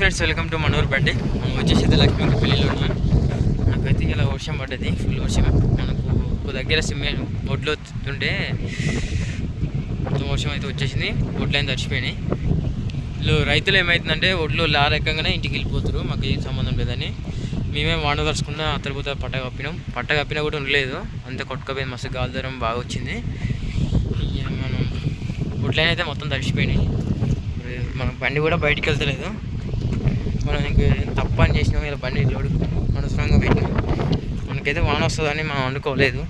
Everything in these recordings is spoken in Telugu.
ఫ్రెండ్స్ వెల్కమ్ టు మనూరు బండి మనం వచ్చేసి అయితే లక్ష్మీ పెళ్ళిలో ఉన్నాం. మనకైతే ఇలా వర్షం పడ్డది ఫుల్ వర్షం. మనకు ఒక దగ్గర సిమెంట్ ఒడ్లు వస్తుంటే మొత్తం వర్షం అయితే వచ్చేసింది. ఒడ్లు అయితే తడిచిపోయినాయి. వీళ్ళు రైతులు ఏమవుతుందంటే ఒడ్లు లారెక్కగానే ఇంటికి వెళ్ళిపోతారు. మాకు ఏం సంబంధం లేదని. మేమే వాన తలుచుకున్న పట్ట కప్పినాం. పట్ట కప్పినా కూడా ఉండలేదు. అంతే కొట్టుకపోయింది. మస్తు గాలి దూరం బాగా వచ్చింది. మనం ఒడ్లైన అయితే మొత్తం తడిచిపోయినాయి. మనం మన బండి కూడా బయటికి వెళ్తలేదు. మనం ఇంక తప్ప అని చేసినాం ఇలా బండి లోడు అనవసరంగా పెట్టినాం. మనకైతే వాన వస్తుందని మనం అనుకోలేదు.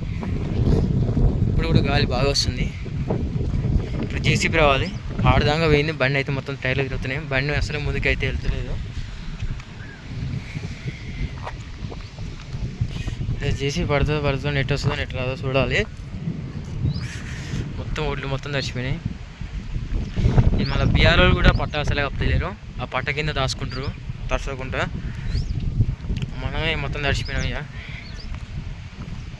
ఇప్పుడు కూడా గాలి బాగా వస్తుంది. ఇప్పుడు జేసీబీ రావాలి. ఆడదాకా పోయింది. బండి అయితే మొత్తం టైర్లు తిరుగుతున్నాయి. బండి అసలు ముందుకైతే వెళ్తలేదు. జేసీ పడుతుందో పడుతుందో నెట్ వస్తుందో నెట్ రాదో చూడాలి. మొత్తం ఒడ్లు మొత్తం తడిచిపోయినాయి. మళ్ళీ బీఆర్ఓ కూడా పట్ట అసలే కప్పలేరు ఆ పట్ట కింద దాచుకుంటారు. తరచకుండా మనమే మొత్తం తడిచిపోయినాం ఇక.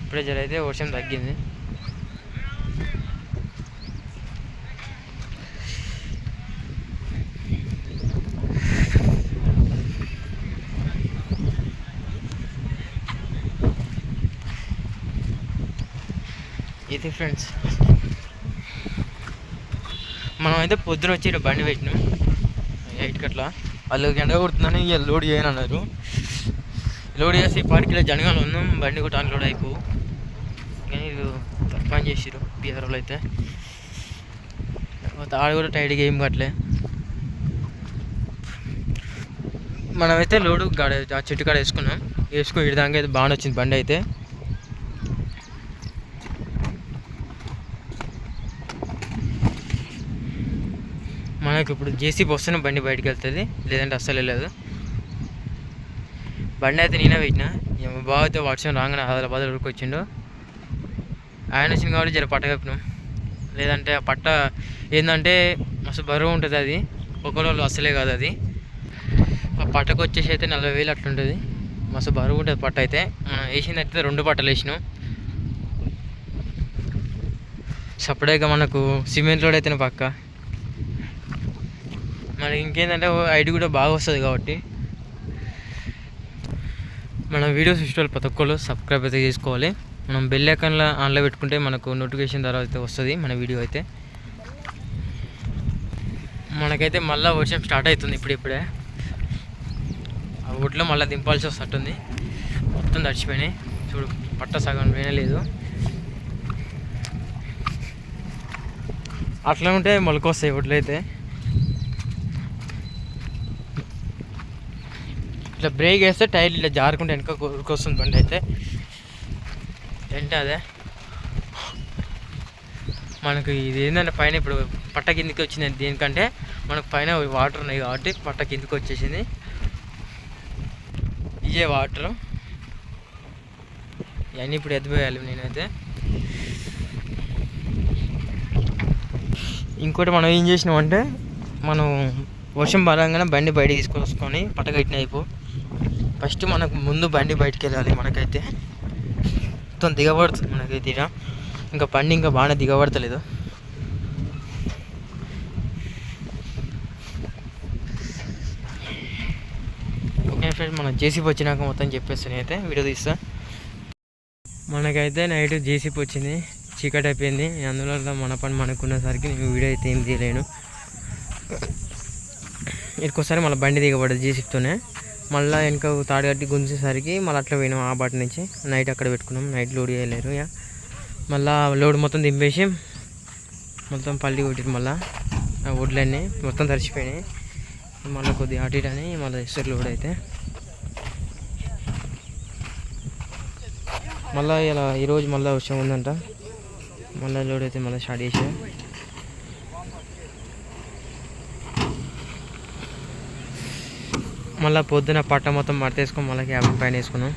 ఇప్పుడే జరైతే వర్షం తగ్గింది. ఇది ఫ్రెండ్స్. మనం అయితే పొద్దున వచ్చి ఇక్కడ బండి పెట్టినాం. ఎయిట్కి అట్లా వాళ్ళు ఎండ కొడుతుందని ఇక లోడ్ చేయను అన్నారు. లోడ్ చేసి పాటికి జనగాలు ఉన్నాం. బండి కూడా అన్లోడ్ అయిపో. కానీ వీళ్ళు పని చేసిరు బీఆర్ వాళ్ళు అయితే. ఆడ కూడా టైట్గా ఏం కట్టలే. మనమైతే లోడు గాడ ఆ చెట్టు కాడ వేసుకున్నాం. వేసుకుని ఇటు దాకా అయితే బాగానే వచ్చింది బండి అయితే. నాకు ఇప్పుడు జేసీబీ వస్తున్న బండి బయటకు వెళ్తుంది లేదంటే అస్సలు వెళ్ళదు. బండి అయితే నేనే పెట్టిన. ఇక అయితే వర్షం రాగానే హైదరాబాద్ ఊరికి వచ్చిండు. ఆయన వచ్చింది కాబట్టి జర పట్ట కప్పినాం. లేదంటే ఆ పట్ట ఏంటంటే మస్తు బరువు ఉంటుంది అది. ఒకరోజు అసలే కాదు అది. ఆ పట్టకు వచ్చేసి అయితే నలభై వేలు అట్లుంటుంది. మస్తు బరువు ఉంటుంది పట్ట అయితే. మనం వేసింది అయితే రెండు పట్టలు వేసినాం. సపరేట్గా మనకు సిమెంట్ రోడ్ అయితేనే పక్క. మనకి ఇంకేంటంటే ఐడి కూడా బాగా వస్తుంది కాబట్టి మన వీడియోస్ ఇష్టాలు ప్రతి ఒక్కరు సబ్స్క్రైబ్ అయితే చేసుకోవాలి. మనం బెల్ ఐకాన్లో ఆన్లో పెట్టుకుంటే మనకు నోటిఫికేషన్ ద్వారా అయితే వస్తుంది మన వీడియో అయితే. మనకైతే మళ్ళీ వర్షం స్టార్ట్ అవుతుంది ఇప్పుడు ఇప్పుడే. ఆ ఊట్లో మళ్ళీ దింపాల్సి వస్తుంది మొత్తం తడిచిపోయినాయి. చూడు పట్ట సగం వినలేదు అట్లా ఉంటే మొలకొస్తాయి ఒడ్లు అయితే ఇట్లా బ్రేక్ వేస్తే టైర్ ఇట్లా జారుకుంటే వెనక ఉరికొస్తుంది బండి అయితే. ఏంటి అదే? మనకు ఇది ఏంటంటే పైన ఇప్పుడు పట్ట కిందికి వచ్చింది దీనికంటే మనకు పైన వాటర్ ఉన్నాయి కాబట్టి పట్ట కిందికి వచ్చేసింది. ఇదే వాటర్. ఇవన్నీ ఇప్పుడు ఎద్దుపోయాలి నేనైతే. ఇంకోటి మనం ఏం చేసినామంటే మనం వర్షం పడంగానే బండి బయట తీసుకొని పట్టగట్టిన అయిపో ఫస్ట్ మనకు ముందు బండి బయటికి వెళ్ళాలి మనకైతే. మొత్తం దిగబడుతుంది మనకైతే ఇక ఇంకా బండి ఇంకా బాగానే దిగబడతలేదు. ఓకే ఫ్రెండ్స్ మనం జేసీపీ వచ్చినాక మొత్తం చెప్పేస్తాను అయితే వీడియో తీస్తా. మనకైతే నైట్ జేసీపీ వచ్చింది చీకటి అయిపోయింది. అందులో మన పని మనకున్నసరికి నేను వీడియో అయితే ఏం తీయలేను. ఇంకోసారి మళ్ళీ బండి దిగబడదు జేసీపీతోనే మళ్ళీ వెనక తాడు కట్టి గుంజేసరికి మళ్ళీ అట్లా పోయినాం ఆ బాట నుంచి. నైట్ అక్కడ పెట్టుకున్నాం. నైట్ లోడ్ చేయలేరు ఇక. మళ్ళీ లోడ్ మొత్తం దింపేసి మొత్తం పల్లి కొట్టిరు మళ్ళీ. ఆ వడ్లన్నీ మొత్తం తరిచిపోయినాయి మళ్ళీ కొద్దిగా అటు ఇటు అని మళ్ళీ ఇస్తారు లోడ్ అయితే. మళ్ళీ ఇలా ఈరోజు మళ్ళీ వర్షం ఉందంట. మళ్ళీ లోడ్ అయితే మళ్ళీ స్టార్ట్ చేసాం మళ్ళీ పొద్దున పట్ట మొత్తం మడతేసుకొని మళ్ళీ క్యాబిన్ పైన వేసుకున్నాం.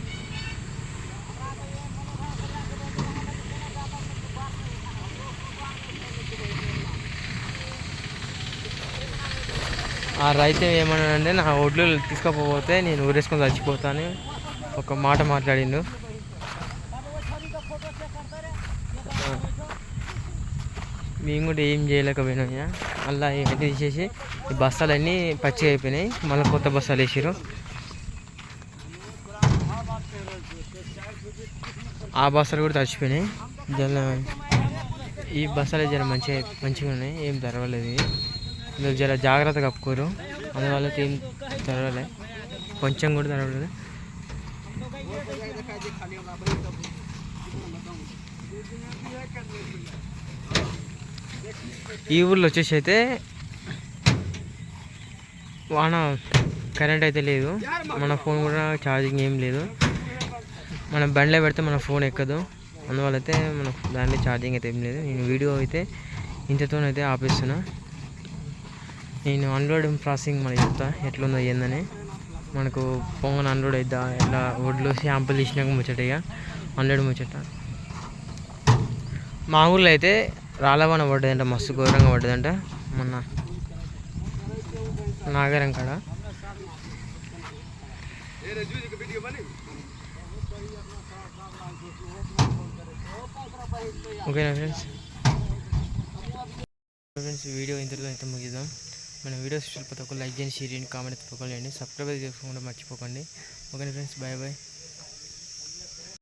ఆ రైతు ఏమన్నాడంటే నా ఒడ్లు తీసుకోకపోతే నేను ఊరేసుకొని చచ్చిపోతాను. ఒక మాట మాట్లాడిండు. మేము కూడా ఏం చేయలేకపోయినా మళ్ళీ ఇవన్నీ తీసేసి ఈ బస్తాలన్నీ పచ్చిగా అయిపోయినాయి. మళ్ళీ కొత్త బస్తాలు వేసారు ఆ బస్తాలు కూడా తడిచిపోయినాయి. జర ఈ బస్తాలు జర మంచిగా మంచిగా ఉన్నాయి. ఏం తెరవలేదు ఇందులో జర జాగ్రత్త కప్పుకోరు. అందువల్ల ఏం తెరవలే. కొంచెం కూడా తెరవలేదు. ఈ ఊళ్ళో వచ్చేసి అయితే వాన కరెంట్ అయితే లేదు. మన ఫోన్ కూడా ఛార్జింగ్ ఏం లేదు. మనం బండిలో పెడితే మన ఫోన్ ఎక్కదు. అందువల్ల అయితే మన దాంట్లో ఛార్జింగ్ అయితే ఏం లేదు. నేను వీడియో అయితే ఇంతతోనైతే ఆపేస్తున్నా. నేను అన్లోడ్ ప్రాసెసింగ్ మనకి చెప్తా ఎట్లుందో ఏందని. మనకు పొంగన అన్లోడ్ అవుతా ఎట్లా ఒడ్లు శాంపుల్ ఇచ్చినాక ముచ్చట ఇక అన్లోడ్ ముచ్చట. మా ఊళ్ళో అయితే రాలవన పడ్డదంట మస్తు ఘోరంగా పడ్డదంట. మొన్న నాగరం కాడ. ఓకేనా ఫ్రెండ్స్ ఫ్రెండ్స్ వీడియో ఇంతలో అయితే ముగిద్దాం. మన వీడియోస్ ప్రతి ఒక్క లైక్ చేయండి షేర్ చేయండి కామెంట్ తప్పకుండా సబ్స్క్రైబ్ చేసుకోకుండా మర్చిపోకండి. ఓకేనా ఫ్రెండ్స్ బాయ్ బాయ్